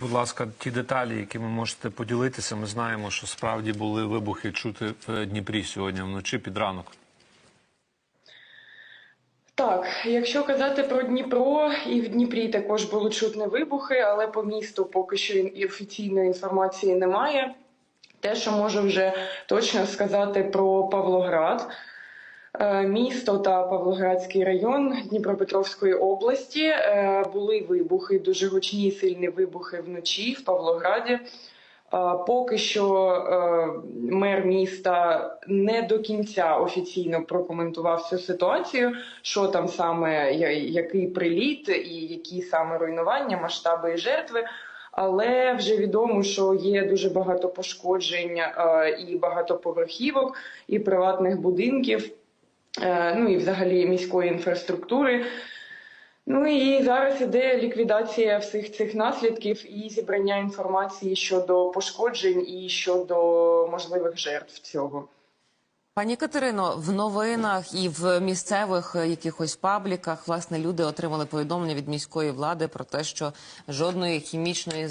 Будь ласка, ті деталі, які ви можете поділитися. Ми знаємо, що справді були вибухи чути в Дніпрі сьогодні вночі під ранок. Так, якщо казати про Дніпро, і в Дніпрі також були чутні вибухи, але по місту поки що і офіційної інформації немає. Те, що можу вже точно сказати про Павлоград, місто та Павлоградський район Дніпропетровської області е, були вибухи, дуже гучні сильні вибухи вночі в Павлограді. Е, Поки що е, мер міста не до кінця офіційно прокоментував цю ситуацію, що там саме який приліт і які саме руйнування, масштаби і жертви. Але вже відомо, що є дуже багато пошкоджень е, і багатоповерхівок, і приватних будинків, е, ну і взагалі міської інфраструктури. Ну і зараз іде ліквідація всіх цих наслідків і зібрання інформації щодо пошкоджень і щодо можливих жертв цього. Пані Катерино, в новинах і в місцевих е, якихось пабліках власне люди отримали повідомлення від міської влади про те, що жодної хімічної